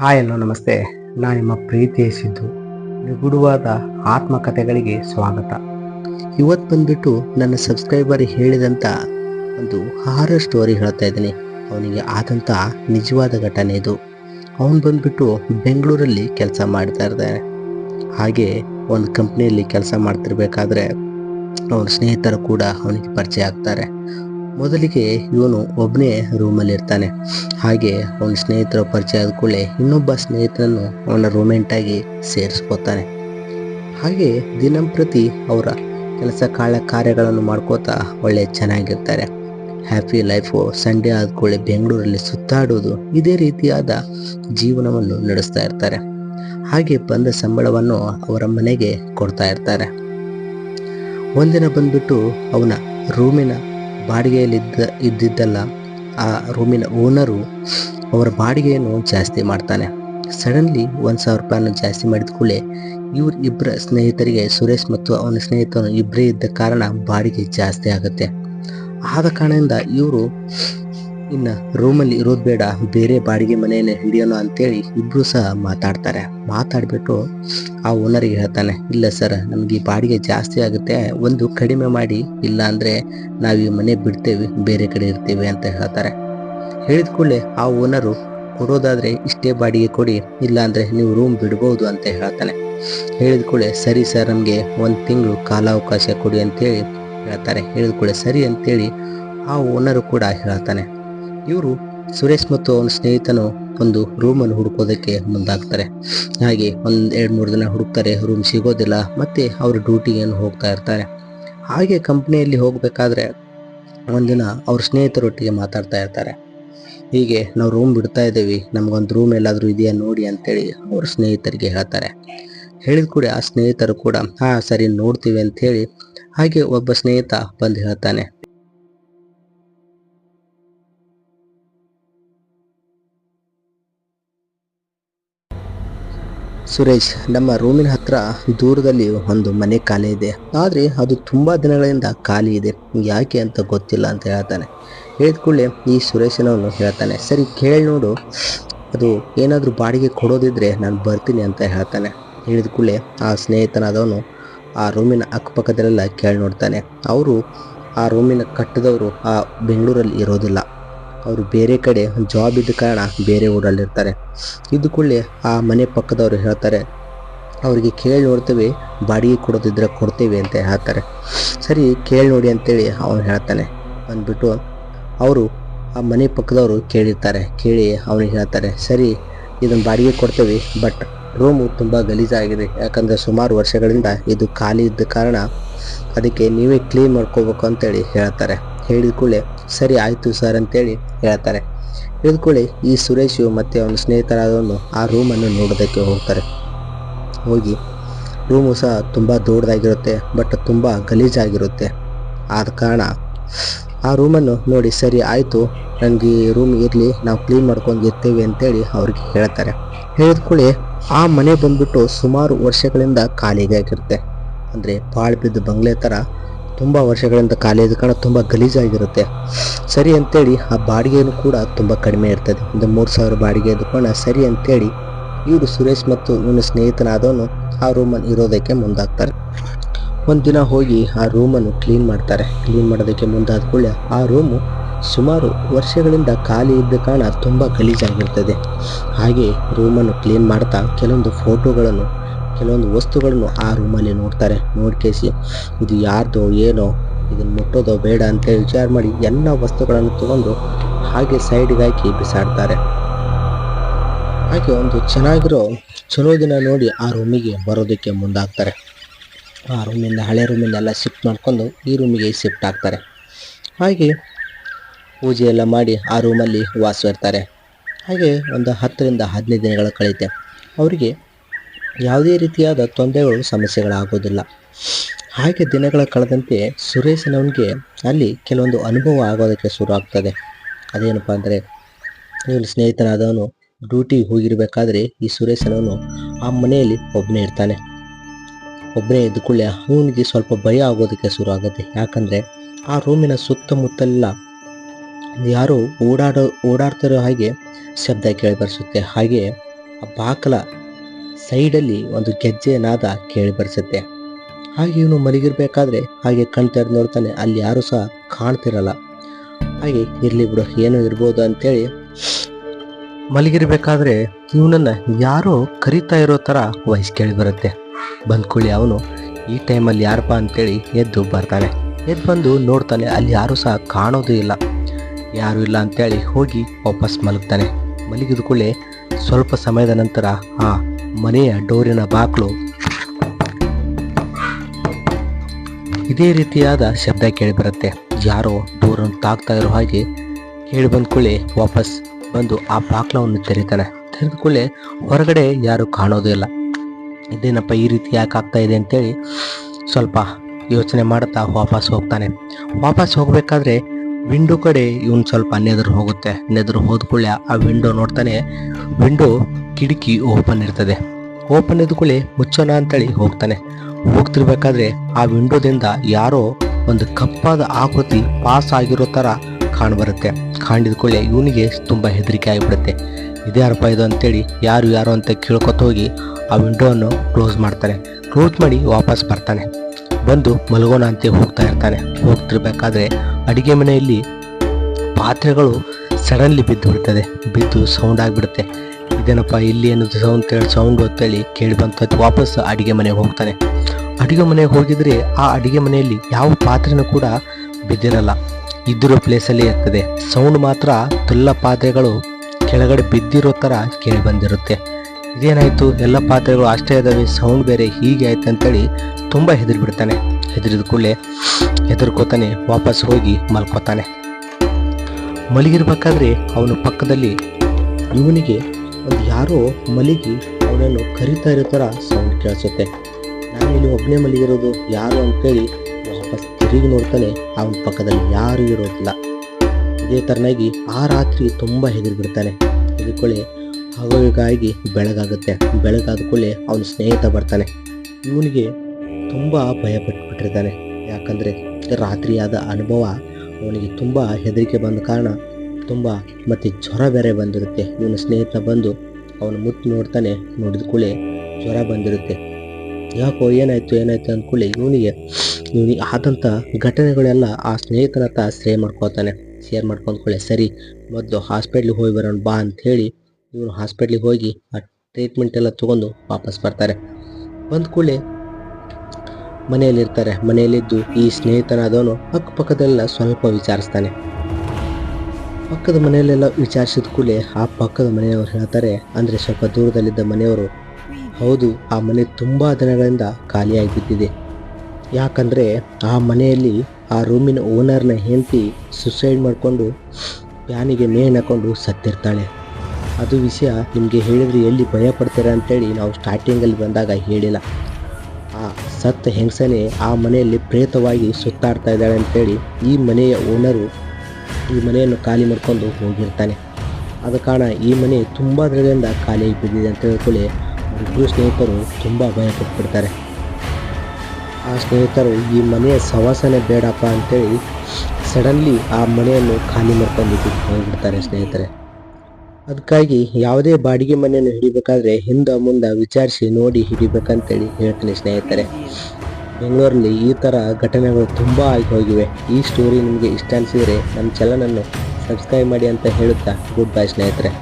Hi ಎಲ್ಲೋ ನಮಸ್ತೆ. ನಾನು ನಿಮ್ಮ ಪ್ರೀತಿಯ ಸಿದ್ದು. ನಿಗೂಢವಾದ ಆತ್ಮಕಥೆಗಳಿಗೆ ಸ್ವಾಗತ. ಇವತ್ತು ಬಂದ್ಬಿಟ್ಟು ನನ್ನ ಸಬ್ಸ್ಕ್ರೈಬರ್ ಹೇಳಿದಂಥ ಒಂದು ಹಾರರ್ ಸ್ಟೋರಿ ಹೇಳ್ತಾ ಇದ್ದೀನಿ. ಅವನಿಗೆ ಆದಂಥ ನಿಜವಾದ ಘಟನೆ ಇದು. ಅವನು ಬಂದುಬಿಟ್ಟು ಬೆಂಗಳೂರಲ್ಲಿ ಕೆಲಸ ಮಾಡ್ತಾ ಇರ್ತಾನೆ. ಹಾಗೆ ಒಂದು ಕಂಪ್ನಿಯಲ್ಲಿ ಕೆಲಸ ಮಾಡ್ತಿರ್ಬೇಕಾದ್ರೆ ಅವನ ಸ್ನೇಹಿತರು ಕೂಡ ಅವನಿಗೆ ಪರಿಚಯ ಆಗ್ತಾರೆ. ಮೊದಲಿಗೆ ಇವನು ಒಬ್ಬನೇ ರೂಮಲ್ಲಿ ಇರ್ತಾನೆ ಹಾಗೆ ಅವನ ಸ್ನೇಹಿತರ ಪರಿಚಯ ಆದ ಕೂಡಲೇ ಇನ್ನೊಬ್ಬ ಸ್ನೇಹಿತನನ್ನು ಅವನ ರೂಮೆಂಟಾಗಿ ಸೇರಿಸ್ಕೋತಾನೆ ಹಾಗೆ ದಿನಂಪ್ರತಿ ಅವರ ಕೆಲಸ ಕಾಳ ಕಾರ್ಯಗಳನ್ನು ಮಾಡ್ಕೋತಾ ಒಳ್ಳೆ ಚೆನ್ನಾಗಿರ್ತಾರೆ. ಹ್ಯಾಪಿ ಲೈಫು ಸಂಡೇ ಆದ ಕೂಡಲೇ ಬೆಂಗಳೂರಲ್ಲಿ ಸುತ್ತಾಡೋದು ಇದೇ ರೀತಿಯಾದ ಜೀವನವನ್ನು ನಡೆಸ್ತಾ ಇರ್ತಾರೆ. ಹಾಗೆ ಬಂದ ಸಂಬಳವನ್ನು ಅವರ ಮನೆಗೆ ಕೊಡ್ತಾ ಇರ್ತಾರೆ. ಒಂದಿನ ಬಂದ್ಬಿಟ್ಟು ಅವನ ರೂಮಿನ ಬಾಡಿಗೆಯಲ್ಲಿದ್ದ, ಇದ್ದಿದ್ದಲ್ಲ ಆ ರೂಮಿನ ಓನರು ಅವರ ಬಾಡಿಗೆಯನ್ನು ಜಾಸ್ತಿ ಮಾಡ್ತಾನೆ. ಸಡನ್ಲಿ ಒಂದು ಸಾವಿರ ರೂಪಾಯಿಯನ್ನು ಜಾಸ್ತಿ ಮಾಡಿದ ಕೂಡಲೇ ಇವ್ರ ಇಬ್ಬರ ಸ್ನೇಹಿತರಿಗೆ ಸುರೇಶ್ ಮತ್ತು ಅವನ ಸ್ನೇಹಿತನು ಇಬ್ಬರೇ ಇದ್ದ ಕಾರಣ ಬಾಡಿಗೆ ಜಾಸ್ತಿ ಆಗುತ್ತೆ. ಆದ ಕಾರಣದಿಂದ ಇವರು ಇನ್ನು ರೂಮಲ್ಲಿ ಇರೋದು ಬೇಡ, ಬೇರೆ ಬಾಡಿಗೆ ಮನೆಯನ್ನ ಹಿಡಿಯೋಣ ಅಂತೇಳಿ ಇಬ್ರು ಸಹ ಮಾತಾಡ್ತಾರೆ. ಮಾತಾಡ್ಬಿಟ್ಟು ಆ ಓನರಿಗೆ ಹೇಳ್ತಾನೆ, ಇಲ್ಲ ಸರ್ ನಮಗೆ ಈ ಬಾಡಿಗೆ ಜಾಸ್ತಿ ಆಗುತ್ತೆ, ಒಂದು ಕಡಿಮೆ ಮಾಡಿ, ಇಲ್ಲ ಅಂದ್ರೆ ನಾವು ಈ ಮನೆ ಬಿಡ್ತೇವೆ, ಬೇರೆ ಕಡೆ ಇರ್ತೀವಿ ಅಂತ ಹೇಳ್ತಾರೆ. ಹೇಳಿದ ಕೂಡಲೇ ಆ ಓನರು ಕೊಡೋದಾದ್ರೆ ಇಷ್ಟೇ ಬಾಡಿಗೆ ಕೊಡಿ, ಇಲ್ಲ ಅಂದ್ರೆ ನೀವು ರೂಮ್ ಬಿಡ್ಬೋದು ಅಂತ ಹೇಳ್ತಾನೆ. ಹೇಳಿದ ಕೂಡಲೇ ಸರಿ ಸರ್ ನಮಗೆ ಒಂದು ತಿಂಗಳು ಕಾಲಾವಕಾಶ ಕೊಡಿ ಅಂತೇಳಿ ಹೇಳ್ತಾರೆ. ಹೇಳಿದ ಕೂಡಲೇ ಸರಿ ಅಂತೇಳಿ ಆ ಓನರು ಕೂಡ ಹೇಳ್ತಾನೆ. ಇವರು ಸುರೇಶ್ ಮತ್ತು ಅವನ ಸ್ನೇಹಿತನು ಒಂದು ರೂಮನ್ನು ಹುಡುಕೋದಕ್ಕೆ ಮುಂದಾಗ್ತಾರೆ. ಹಾಗೆ ಒಂದು ಎರಡು ಮೂರು ದಿನ ಹುಡುಕ್ತಾರೆ ರೂಮ್ ಸಿಗೋದಿಲ್ಲ, ಮತ್ತೆ ಅವರು ಡ್ಯೂಟಿಗೆ ಹೋಗ್ತಾ ಇರ್ತಾರೆ. ಹಾಗೆ ಕಂಪ್ನಿಯಲ್ಲಿ ಹೋಗಬೇಕಾದ್ರೆ ಒಂದಿನ ಅವ್ರ ಸ್ನೇಹಿತರೊಟ್ಟಿಗೆ ಮಾತಾಡ್ತಾ ಇರ್ತಾರೆ. ಹೀಗೆ ನಾವು ರೂಮ್ ಬಿಡ್ತಾ ಇದ್ದೀವಿ, ನಮಗೊಂದು ರೂಮ್ ಎಲ್ಲಾದರೂ ಇದೆಯಾ ನೋಡಿ ಅಂತೇಳಿ ಅವ್ರ ಸ್ನೇಹಿತರಿಗೆ ಹೇಳ್ತಾರೆ. ಹೇಳಿದ ಕೂಡ ಆ ಸ್ನೇಹಿತರು ಕೂಡ, ಹಾಂ, ಸರಿ ನೋಡ್ತೀವಿ ಅಂತ ಹೇಳಿ ಹಾಗೆ ಒಬ್ಬ ಸ್ನೇಹಿತ ಬಂದು ಹೇಳ್ತಾನೆ. ಸುರೇಶ್, ನಮ್ಮ ರೂಮಿನ ಹತ್ರ ದೂರದಲ್ಲಿ ಒಂದು ಮನೆ ಖಾಲಿ ಇದೆ. ಆದರೆ ಅದು ತುಂಬ ದಿನಗಳಿಂದ ಖಾಲಿ ಇದೆ. ಯಾಕೆ ಅಂತ ಗೊತ್ತಿಲ್ಲ ಅಂತ ಹೇಳ್ತಾನೆ. ಹೇಳಿದ ಈ ಸುರೇಶನವನು ಹೇಳ್ತಾನೆ, ಸರಿ ಕೇಳಿ ನೋಡು. ಅದು ಏನಾದರೂ ಬಾಡಿಗೆ ಕೊಡೋದಿದ್ರೆ ನಾನು ಬರ್ತೀನಿ ಅಂತ ಹೇಳ್ತಾನೆ. ಹೇಳಿದ ಕೂಡಲೇ ಆ ಸ್ನೇಹಿತನಾದವನು ಆ ರೂಮಿನ ಅಕ್ಕಪಕ್ಕದಲ್ಲೆಲ್ಲ ಕೇಳಿ ನೋಡ್ತಾನೆ. ಅವರು ಆ ರೂಮಿನ ಕಟ್ಟದವರು ಆ ಬೆಂಗಳೂರಲ್ಲಿ ಇರೋದಿಲ್ಲ. ಅವರು ಬೇರೆ ಕಡೆ ಜಾಬ್ ಇದ್ದ ಕಾರಣ ಬೇರೆ ಊರಲ್ಲಿರ್ತಾರೆ ಇದ್ದ ಕೂಡಲೇ ಆ ಮನೆ ಪಕ್ಕದವರು ಹೇಳ್ತಾರೆ, ಅವರಿಗೆ ಕೇಳಿ ನೋಡ್ತೇವೆ, ಬಾಡಿಗೆ ಕೊಡೋದಿದ್ರೆ ಕೊಡ್ತೇವೆ ಅಂತ ಹೇಳ್ತಾರೆ. ಸರಿ, ಕೇಳಿ ನೋಡಿ ಅಂತೇಳಿ ಅವನು ಹೇಳ್ತಾನೆ. ಅಂದ್ಬಿಟ್ಟು ಅವರು ಆ ಮನೆ ಪಕ್ಕದವರು ಕೇಳಿರ್ತಾರೆ, ಕೇಳಿ ಅವನಿಗೆ ಹೇಳ್ತಾರೆ, ಸರಿ ಇದನ್ನು ಬಾಡಿಗೆ ಕೊಡ್ತೇವೆ, ಬಟ್ ರೂಮು ತುಂಬ ಗಲೀಜಾಗಿದೆ. ಯಾಕಂದರೆ ಸುಮಾರು ವರ್ಷಗಳಿಂದ ಇದು ಖಾಲಿ ಇದ್ದ ಕಾರಣ ಅದಕ್ಕೆ ನೀವೇ ಕ್ಲೀನ್ ಮಾಡ್ಕೋಬೇಕು ಅಂತೇಳಿ ಹೇಳ್ತಾರೆ. ಹೇಳಿದ ಕೂಡಲೇ, ಸರಿ ಆಯಿತು ಸರ್ ಅಂತೇಳಿ ಹೇಳ್ತಾರೆ. ಹೇಳಿದ ಈ ಸುರೇಶು ಮತ್ತು ಅವನ ಸ್ನೇಹಿತರಾದವನು ಆ ರೂಮನ್ನು ನೋಡೋದಕ್ಕೆ ಹೋಗ್ತಾರೆ. ಹೋಗಿ ರೂಮು ಸಹ ತುಂಬ ದೊಡ್ಡದಾಗಿರುತ್ತೆ ಬಟ್ ತುಂಬ ಗಲೀಜಾಗಿರುತ್ತೆ. ಆದ ಕಾರಣ ಆ ರೂಮನ್ನು ನೋಡಿ, ಸರಿ ಆಯಿತು, ನನಗೆ ಈ ರೂಮ್ ಇರಲಿ, ನಾವು ಕ್ಲೀನ್ ಮಾಡ್ಕೊಂಡು ಇರ್ತೇವೆ ಅಂತೇಳಿ ಅವ್ರಿಗೆ ಹೇಳ್ತಾರೆ. ಹೇಳಿದ ಕೂಡಲೇ ಆ ಮನೆ ಬಂದ್ಬಿಟ್ಟು ಸುಮಾರು ವರ್ಷಗಳಿಂದ ಖಾಲಿಗೆ ಆಗಿರುತ್ತೆ ಅಂದರೆ ಪಾಳು ಬಿದ್ದ ಬಂಗ್ಲೆ ಥರ ತುಂಬ ವರ್ಷಗಳಿಂದ ಇದ್ದ ಕಾರಣ ತುಂಬ ಗಲೀಜಾಗಿರುತ್ತೆ. ಸರಿ ಅಂತೇಳಿ ಆ ಬಾಡಿಗೆನೂ ಕೂಡ ತುಂಬ ಕಡಿಮೆ ಇರ್ತದೆ. ಒಂದು ಮೂರು ಸಾವಿರ ಬಾಡಿಗೆ ಇದ್ದುಕೊಂಡ ಸರಿ ಅಂತೇಳಿ ಇವರು ಸುರೇಶ್ ಮತ್ತು ಇವನ ಸ್ನೇಹಿತನಾದವನು ಆ ರೂಮನ್ನು ಇರೋದಕ್ಕೆ ಮುಂದಾಗ್ತಾರೆ. ಒಂದು ದಿನ ಹೋಗಿ ಆ ರೂಮನ್ನು ಕ್ಲೀನ್ ಮಾಡ್ತಾರೆ. ಕ್ಲೀನ್ ಮಾಡೋದಕ್ಕೆ ಮುಂದಾದ ಕೂಡಲೇ ಆ ರೂಮು ಸುಮಾರು ವರ್ಷಗಳಿಂದ ಖಾಲಿ ಇದ್ದ ಕಾರಣ ತುಂಬ ಗಲೀಜಾಗಿರ್ತದೆ. ಹಾಗೆ ರೂಮನ್ನು ಕ್ಲೀನ್ ಮಾಡ್ತಾ ಕೆಲವೊಂದು ಫೋಟೋಗಳನ್ನು ಕೆಲವೊಂದು ವಸ್ತುಗಳನ್ನು ಆ ರೂಮಲ್ಲಿ ನೋಡ್ತಾರೆ. ನೋಡ್ಕೇಸಿ ಇದು ಯಾರ್ದೋ ಏನೋ ಇದನ್ನು ಮುಟ್ಟೋದೋ ಬೇಡ ಅಂತ ವಿಚಾರ ಮಾಡಿ ಎಲ್ಲ ವಸ್ತುಗಳನ್ನು ತಗೊಂಡು ಹಾಗೆ ಸೈಡ್ಗೆ ಹಾಕಿ ಬಿಸಾಡ್ತಾರೆ. ಹಾಗೆ ಒಂದು ಚೆನ್ನಾಗಿರೋ ಚಲೋ ದಿನ ನೋಡಿ ಆ ರೂಮಿಗೆ ಬರೋದಕ್ಕೆ ಮುಂದಾಗ್ತಾರೆ. ಆ ರೂಮಿಂದ ಹಳೆ ರೂಮಿಂದ ಎಲ್ಲ ಶಿಫ್ಟ್ ಮಾಡ್ಕೊಂಡು ಈ ರೂಮಿಗೆ ಶಿಫ್ಟ್ ಆಗ್ತಾರೆ. ಹಾಗೆ ಪೂಜೆ ಎಲ್ಲ ಮಾಡಿ ಆ ರೂಮಲ್ಲಿ ವಾಸವಿರ್ತಾರೆ ಹಾಗೆ ಒಂದು ಹತ್ತರಿಂದ ಹದಿನೈದು ದಿನಗಳು ಕಳೆಯುತ್ತೆ. ಅವರಿಗೆ ಯಾವುದೇ ರೀತಿಯಾದ ತೊಂದರೆಗಳು ಸಮಸ್ಯೆಗಳಾಗೋದಿಲ್ಲ ಹಾಗೆ ದಿನಗಳ ಕಳೆದಂತೆ ಸುರೇಶನವನಿಗೆ ಅಲ್ಲಿ ಕೆಲವೊಂದು ಅನುಭವ ಆಗೋದಕ್ಕೆ ಶುರು ಆಗ್ತದೆ ಅದೇನಪ್ಪ ಅಂದರೆ ಇವನು ಸ್ನೇಹಿತನಾದವನು ಡ್ಯೂಟಿಗೆ ಹೋಗಿರಬೇಕಾದ್ರೆ ಈ ಸುರೇಶನವನು ಆ ಮನೆಯಲ್ಲಿ ಒಬ್ಬನೇ ಇರ್ತಾನೆ. ಒಬ್ಬನೇ ಇದ್ದ ಕೂಡಲೇ ಅವನಿಗೆ ಸ್ವಲ್ಪ ಭಯ ಆಗೋದಕ್ಕೆ ಶುರು ಆಗುತ್ತೆ ಯಾಕಂದರೆ, ಆ ರೂಮಿನ ಸುತ್ತಮುತ್ತಲೆಲ್ಲ ಯಾರೋ ಓಡಾಡೋ, ಓಡಾಡ್ತಿರೋ ಹಾಗೆ ಶಬ್ದ ಕೇಳಿ ಬರಿಸುತ್ತೆ. ಹಾಗೆ ಆ ಬಾಕಲ ಸೈಡಲ್ಲಿ ಒಂದು ಗೆಜ್ಜೆ ನಾದ ಕೇಳಿ ಬರಿಸುತ್ತೆ. ಹಾಗೆ ಇವನು ಮಲಗಿರ್ಬೇಕಾದ್ರೆ ಹಾಗೆ ಕಣ್ ತೆರೆದು ನೋಡ್ತಾನೆ, ಅಲ್ಲಿ ಯಾರು ಸಹ ಕಾಣ್ತಿರಲ್ಲ. ಹಾಗೆ ಇರ್ಲಿ ಬಿಡು ಏನೋ ಇರ್ಬೋದು ಅಂತೇಳಿ ಮಲಗಿರ್ಬೇಕಾದ್ರೆ ಇವನನ್ನ ಯಾರೋ ಕರಿತಾ ಇರೋ ತರ ವಯಸ್ಸು ಕೇಳಿ ಬರುತ್ತೆ. ಬಂದ್ಕೊಳ್ಳಿ ಅವನು, ಈ ಟೈಮಲ್ಲಿ ಯಾರಪ್ಪ ಅಂತೇಳಿ ಎದ್ದು ಬರ್ತಾನೆ. ಎದ್ದು ಬಂದು ನೋಡ್ತಾನೆ, ಅಲ್ಲಿ ಯಾರು ಸಹ ಕಾಣೋದು ಇಲ್ಲ. ಯಾರು ಇಲ್ಲ ಅಂತೇಳಿ ಹೋಗಿ ವಾಪಸ್ ಮಲಗ್ತಾನೆ. ಮಲಗಿದ ಕೂಡಲೇ ಸ್ವಲ್ಪ ಸಮಯದ ನಂತರ ಆ ಮನೆಯ ಡೋರಿನ ಬಾಕ್ಲು. ಇದೇ ರೀತಿಯಾದ ಶಬ್ದ ಕೇಳಿಬರುತ್ತೆ. ಯಾರೋ ಡೋರನ್ನು ತಾಕ್ತಾ ಇರೋ ಹಾಗೆ ಕೇಳಿ ಬಂದ್ಕೊಳ್ಳಿ ವಾಪಸ್ ಬಂದು ಆ ಬಾಕ್ಲವನ್ನು ತೆರೀತಾನೆ. ತೆರೆದ ಕೂಡಲೇ ಹೊರಗಡೆ ಯಾರು ಕಾಣೋದೇ ಇಲ್ಲ. ಇದೇನಪ್ಪ ಈ ರೀತಿ ಯಾಕೆ ಆಗ್ತಾ ಇದೆ ಅಂತೇಳಿ ಸ್ವಲ್ಪ ಯೋಚನೆ ಮಾಡ್ತಾ ವಾಪಸ್ ಹೋಗ್ತಾನೆ. ವಾಪಸ್ ಹೋಗ್ಬೇಕಾದ್ರೆ ವಿಂಡೋ ಕಡೆ ಇವನು ಸ್ವಲ್ಪ ನೆದರು ಹೋಗುತ್ತೆ. ನೆದರು ಹೋದ ಕೂಡಲೇ ಆ ವಿಂಡೋ ನೋಡ್ತಾನೆ ವಿಂಡೋ ಕಿಟಕಿ ಓಪನ್ ಇರ್ತದೆ. ಓಪನ್ ಇದ್ದ ಕೂಡಲೇ ಮುಚ್ಚೋಣ ಅಂತೇಳಿ ಹೋಗ್ತಾನೆ. ಹೋಗ್ತಿರ್ಬೇಕಾದ್ರೆ ಆ ವಿಂಡೋದಿಂದ ಯಾರೋ ಒಂದು ಕಪ್ಪಾದ ಆಕೃತಿ ಪಾಸ್ ಆಗಿರೋ ಥರ ಕಾಣ್ಬರುತ್ತೆ ಕಾಣಿದ ಕೂಡಲೇ ಇವನಿಗೆ ತುಂಬ ಹೆದರಿಕೆ ಆಗಿಬಿಡುತ್ತೆ. ಇದ್ಯಾರಪ್ಪ ಇದು ಅಂತೇಳಿ ಯಾರು ಯಾರು ಅಂತ ಕೇಳ್ಕೊತ ಹೋಗಿ ಆ ವಿಂಡೋವನ್ನು ಕ್ಲೋಸ್ ಮಾಡ್ತಾನೆ. ಕ್ಲೋಸ್ ಮಾಡಿ ವಾಪಸ್ ಬರ್ತಾನೆ. ಬಂದು ಮಲಗೋಣ ಅಂತ ಹೋಗ್ತಾ ಇರ್ತಾನೆ. ಹೋಗ್ತಿರ್ಬೇಕಾದ್ರೆ ಅಡಿಗೆ ಮನೆಯಲ್ಲಿ ಪಾತ್ರೆಗಳು ಸಡನ್ಲಿ ಬಿದ್ದು ಬಿಡ್ತದೆ ಬಿದ್ದು ಸೌಂಡ್ ಆಗಿಬಿಡುತ್ತೆ. ಇದೇನಪ್ಪ ಇಲ್ಲಿ ಏನದು ಸೌಂಡ್ ಸೌಂಡ್ ಅಂತೇಳಿ ಕೇಳಿ ಬಂತ ವಾಪಸ್ ಅಡುಗೆ ಮನೆಗೆ ಹೋಗ್ತಾನೆ. ಅಡುಗೆ ಮನೆಗೆ ಹೋಗಿದರೆ ಆ ಅಡುಗೆ ಮನೆಯಲ್ಲಿ ಯಾವ ಪಾತ್ರೆನೂ ಕೂಡ ಬಿದ್ದಿರಲ್ಲ. ಇದ್ದಿರೋ ಪ್ಲೇಸಲ್ಲಿ ಇರ್ತದೆ. ಸೌಂಡ್ ಮಾತ್ರ ತುಲ್ಲ ಪಾತ್ರೆಗಳು ಕೆಳಗಡೆ ಬಿದ್ದಿರೋ ಥರ ಕೇಳಿ ಬಂದಿರುತ್ತೆ. ಇದೇನಾಯಿತು? ಎಲ್ಲ ಪಾತ್ರೆಗಳು ಅಷ್ಟೇ ಇದ್ದಾವೆ ಸೌಂಡ್ ಬೇರೆ ಹೀಗೆ ಆಯ್ತು ಅಂತೇಳಿ ತುಂಬ ಹೆದರಿ ಬಿಡ್ತಾನೆ ಹೆದರಿದ ಕೂಡಲೇ ಹೆದರ್ಕೋತಾನೆ, ವಾಪಸ್ ಹೋಗಿ ಮಲ್ಕೋತಾನೆ. ಮಲಗಿರ್ಬೇಕಾದ್ರೆ ಅವನ ಪಕ್ಕದಲ್ಲಿ ಇವನಿಗೆ ಒಂದು ಯಾರೋ ಮಲಗಿ ಅವನನ್ನು ಕರೀತಾ ಇರೋ ಥರ ಸೌಂಡ್ ಕೇಳಿಸುತ್ತೆ. ನಾನು ಇಲ್ಲಿ ಒಬ್ಬನೇ ಮಲಗಿರೋದು ಯಾರು ಅಂತೇಳಿ ವಾಪಸ್ ತಿರುಗಿ ನೋಡ್ತಾನೆ, ಅವನ ಪಕ್ಕದಲ್ಲಿ ಯಾರೂ ಇರೋದಿಲ್ಲ. ಇದೇ ಥರನಾಗಿ ಆ ರಾತ್ರಿ ತುಂಬ ಹೆದರಿಬಿಡ್ತಾನೆ ಹೆದರ್ಕೊಳ್ಳಿ ಹಾಗಾಗಿ ಬೆಳಗಾಗುತ್ತೆ. ಬೆಳಗಾದ ಕೂಡಲೇ ಅವನ ಸ್ನೇಹಿತ ಬರ್ತಾನೆ. ಇವನಿಗೆ ತುಂಬ ಭಯ ಪಟ್ಬಿಟ್ಟಿರ್ತಾನೆ ಯಾಕಂದರೆ ರಾತ್ರಿಯಾದ ಅನುಭವ ಅವನಿಗೆ ತುಂಬ ಹೆದರಿಕೆ ಬಂದ ಕಾರಣ ತುಂಬ ಮತ್ತು ಜ್ವರ ಬೇರೆ ಬಂದಿರುತ್ತೆ. ಇವನ ಸ್ನೇಹಿತ ಬಂದು ಅವನು ಮುತ್ತು ನೋಡ್ತಾನೆ, ನೋಡಿದ ಕೂಡಲೇ ಜ್ವರ ಬಂದಿರುತ್ತೆ. ಯಾಕೋ ಏನಾಯಿತು ಏನಾಯಿತು ಅಂದ್ಕೊಳ್ಳಿ ಇವನಿಗೆ ಇವನಿಗೆ ಆದಂಥ ಘಟನೆಗಳೆಲ್ಲ ಆ ಸ್ನೇಹಿತನ ಹತ್ರ ಶೇರ್ ಮಾಡ್ಕೊತಾನೆ ಶೇರ್ ಮಾಡ್ಕೊಂಡ್ಕೊಳ್ಳೆ ಸರಿ, ಮೊದಲು ಹಾಸ್ಪಿಟ್ಲಿಗೆ ಹೋಗಿ ಬರೋಣ, ಬಾ ಅಂತ ಹೇಳಿ ಇವನು ಹಾಸ್ಪಿಟ್ಲಿಗೆ ಹೋಗಿ ಆ ಟ್ರೀಟ್ಮೆಂಟ್ ಎಲ್ಲ ತಗೊಂಡು ವಾಪಸ್ ಬರ್ತಾರೆ. ಬಂದ ಕೂಡಲೇ ಮನೆಯಲ್ಲಿರ್ತಾರೆ. ಮನೆಯಲ್ಲಿದ್ದು ಈ ಸ್ನೇಹಿತನಾದವನು ಅಕ್ಕಪಕ್ಕದೆಲ್ಲ ಸ್ವಲ್ಪ ವಿಚಾರಿಸ್ತಾನೆ. ಪಕ್ಕದ ಮನೆಯಲ್ಲೆಲ್ಲ ವಿಚಾರಿಸಿದ ಕೂಡಲೇ ಆ ಪಕ್ಕದ ಮನೆಯವರು ಹೇಳ್ತಾರೆ, ಅಂದರೆ ಸ್ವಲ್ಪ ದೂರದಲ್ಲಿದ್ದ ಮನೆಯವರು, ಹೌದು, ಆ ಮನೆ ತುಂಬ ದಿನಗಳಿಂದ ಖಾಲಿಯಾಗಿ ಬಿದ್ದಿದೆ ಯಾಕಂದರೆ ಆ ಮನೆಯಲ್ಲಿ ಆ ರೂಮಿನ ಓನರ್ನ ಹೆಂಡತಿ ಸುಸೈಡ್ ಮಾಡಿಕೊಂಡು ಪ್ಯಾನಿಗೆ ನೇಣು ಹಾಕೊಂಡು ಸತ್ತಿರ್ತಾಳೆ. ಅದು ವಿಷಯ ನಿಮಗೆ ಹೇಳಿದ್ರೆ ಎಲ್ಲಿ ಭಯ ಪಡ್ತೀರಾ ಅಂತೇಳಿ ನಾವು ಸ್ಟಾರ್ಟಿಂಗಲ್ಲಿ ಬಂದಾಗ ಹೇಳಿಲ್ಲ. ಸತ್ತ ಹೆಂಗಸನೇ ಆ ಮನೆಯಲ್ಲಿ ಪ್ರೇತವಾಗಿ ಸುತ್ತಾಡ್ತಾ ಇದ್ದಾಳೆ ಅಂತೇಳಿ ಈ ಮನೆಯ ಓನರು ಈ ಮನೆಯನ್ನು ಖಾಲಿ ಮಾಡ್ಕೊಂಡು ಹೋಗಿರ್ತಾನೆ. ಆದ ಕಾರಣ ಈ ಮನೆ ತುಂಬ ದಿನಗಳಿಂದ ಖಾಲಿಯಾಗಿ ಬಿದ್ದಿದೆ ಅಂತ ಹೇಳ್ಕೊಳ್ಳಿ ಇಬ್ಬರು ಸ್ನೇಹಿತರು ತುಂಬ ಭಯ ಪಟ್ಬಿಡ್ತಾರೆ. ಆ ಸ್ನೇಹಿತರು, ಈ ಮನೆಯ ಸವಾಸನೆ ಬೇಡಪ್ಪ ಅಂತೇಳಿ ಸಡನ್ಲಿ ಆ ಮನೆಯನ್ನು ಖಾಲಿ ಮಾಡ್ಕೊಂಡು ಹೋಗ್ಬಿಡ್ತಾರೆ ಸ್ನೇಹಿತರೆ. ಅದಕ್ಕಾಗಿ ಯಾವುದೇ ಬಾಡಿಗೆ ಮನೆಯನ್ನು ಹಿಡಿಬೇಕಾದ್ರೆ ಹಿಂದೆ ಮುಂದೆ ವಿಚಾರಿಸಿ ನೋಡಿ ಹಿಡಿಬೇಕಂತೇಳಿ ಹೇಳ್ತೀನಿ ಸ್ನೇಹಿತರೆ. ಬೆಂಗಳೂರಲ್ಲಿ ಈ ಥರ ಘಟನೆಗಳು ತುಂಬ ಆಗಿ ಹೋಗಿವೆ. ಈ ಸ್ಟೋರಿ ನಿಮಗೆ ಇಷ್ಟ ಅನಿಸಿದರೆ ನಮ್ಮ ಚಾನಲನ್ನು ಸಬ್ಸ್ಕ್ರೈಬ್ ಮಾಡಿ ಅಂತ ಹೇಳುತ್ತಾ ಗುಡ್ ಬೈ ಸ್ನೇಹಿತರೆ.